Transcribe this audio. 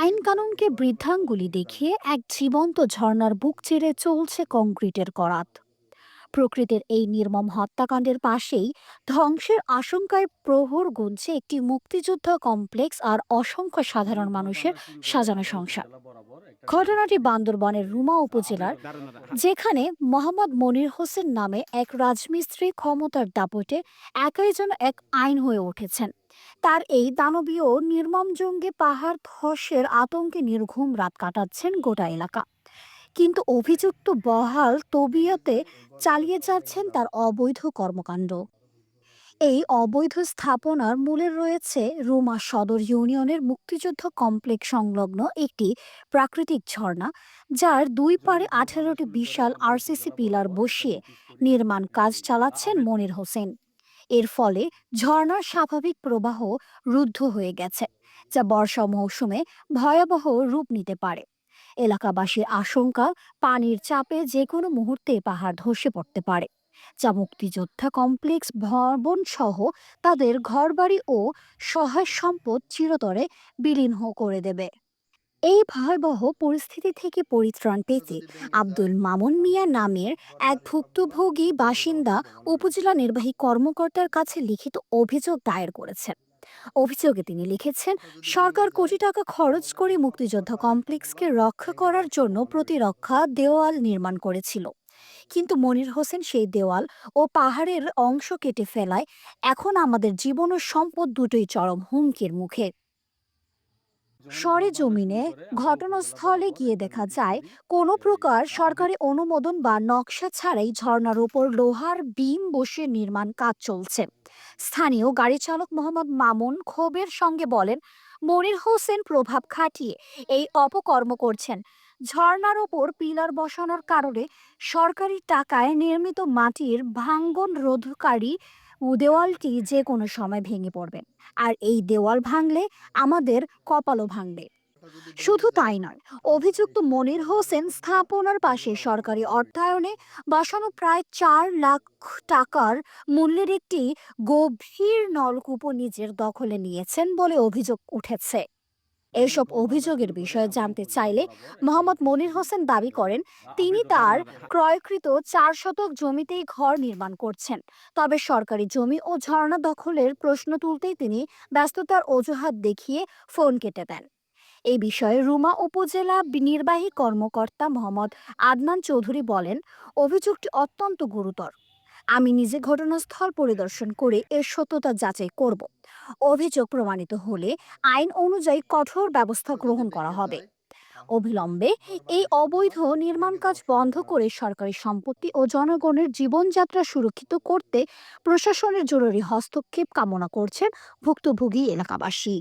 আইন কানুনকে বৃদ্ধাঙ্গুলি দেখিয়ে এক জীবন্ত ঝর্ণার বুক চিরে চলছে কংক্রিটের করাত। প্রকৃতির এই নির্মম হত্যাকাণ্ডের পাশেই ধ্বংসের আশঙ্কায় প্রহর গুনছে একটি মুক্তিযুদ্ধ কমপ্লেক্স আর অসংখ্য সাধারণ মানুষের সাজানো সংসার। ঘটনাটি বান্দরবনের রুমা উপজেলার, যেখানে মোহাম্মদ মনির হোসেন নামে এক রাজমিস্ত্রি ক্ষমতার দাপটে একাই যেন এক আইন হয়ে উঠেছেন। তার এই দানবীয় নির্মম জঙ্গে পাহাড় ধসের আতঙ্কে নির্ঘুম রাত কাটাচ্ছেন গোটা এলাকা। কিন্তু অভিযুক্ত বহাল তবিয়তে চালিয়ে যাচ্ছেন তার অবৈধ কর্মকাণ্ড। এই অবৈধ স্থাপনার মূলে রয়েছে রুমা সদর ইউনিয়নের মুক্তিযুদ্ধ কমপ্লেক্স সংলগ্ন একটি প্রাকৃতিক ঝর্ণা, যার দুই পারে আঠেরোটি বিশাল আরসিসি পিলার বসিয়ে নির্মাণ কাজ চালাচ্ছেন মনির হোসেন। এর ফলে ঝর্ণার স্বাভাবিক প্রবাহ রুদ্ধ হয়ে গেছে, যা বর্ষা মৌসুমে ভয়াবহ রূপ নিতে পারে। এলাকাবাসীর আশঙ্কা, পানির চাপে যে কোনো মুহূর্তে পাহাড় ধসে পড়তে পারে, যা মুক্তিযোদ্ধা কমপ্লেক্স ভবন সহ তাদের ঘরবাড়ি ও সহায় সম্পদ চিরতরে বিলীন করে দেবে। এই ভয়াবহ পরিস্থিতি থেকে পরিত্রাণ পেতে আব্দুল মামুন মিয়া নামের এক ভুক্তভোগী বাসিন্দা উপজেলা নির্বাহী কর্মকর্তার কাছে লিখিত অভিযোগ দায়ের করেছেন। অভিযোগে তিনি লিখেছেন সরকার কোটি টাকা খরচ করে মুক্তিযোদ্ধা কমপ্লেক্সকে রক্ষা করার জন্য প্রতিরক্ষা দেওয়াল নির্মাণ করেছিল। কিন্তু মনির হোসেন সেই দেওয়াল ও পাহাড়ের অংশ কেটে ফেলায়। এখন আমাদের জীবন ও সম্পদ দুটোই চরম হুমকির মুখে। সরেজমিনে ঘটনাস্থলে গিয়ে দেখা যায় কোনো প্রকার সরকারি অনুমোদন বা নকশা ছাড়াই ঝর্ণার উপর লোহার বিম বসে নির্মাণ কাজ চলছে। স্থানীয় গাড়ি চালক মোহাম্মদ মামুন ক্ষোভের সঙ্গে বলেন মনির হোসেন প্রভাব খাটিয়ে এই অপকর্ম করছেন। ঝর্ণার ওপর পিলার বসানোর কারণে সরকারি টাকায় নির্মিত মাটির ভাঙ্গন রোধকারী দেওয়ালটি যে কোনো সময় ভেঙে পড়বে। আর এই দেওয়াল ভাঙলে আমাদের কপালও ভাঙবে। শুধু তাই নয়, অভিযুক্ত মনির হোসেন স্থাপনার পাশে সরকারি অর্থায়নে বসানো প্রায় চার লাখ টাকার মূল্যের একটি গভীর নলকূপ নিজের দখলে নিয়েছেন বলে অভিযোগ উঠেছে। এসব অভিযোগের বিষয়ে জানতে চাইলে মোহাম্মদ মনির হোসেন দাবি করেন, তিনি তার ক্রয়কৃত চার শতক জমিতেই ঘর নির্মাণ করছেন। তবে সরকারি জমি ও ঝর্ণা দখলের প্রশ্ন তুলতেই তিনি ব্যস্ততার অজুহাত দেখিয়ে ফোন কেটে দেন। এই বিষয়ে রুমা উপজেলা নির্বাহী কর্মকর্তা মোহাম্মদ আদনান চৌধুরী বলেন, অভিযোগটি অত্যন্ত গুরুতর। আমি নিজে ঘটনাস্থল পরিদর্শন করে এর সত্যতা যাচাই করব। অভিযোগ প্রমাণিত হলে আইন অনুযায়ী কঠোর ব্যবস্থা গ্রহণ করা হবে। অবিলম্বে এই অবৈধ নির্মাণ কাজ বন্ধ করে সরকারি সম্পত্তি ও জনগণের জীবনযাত্রা সুরক্ষিত করতে প্রশাসনের জরুরি হস্তক্ষেপ কামনা করছেন ভুক্তভোগী এলাকাবাসী।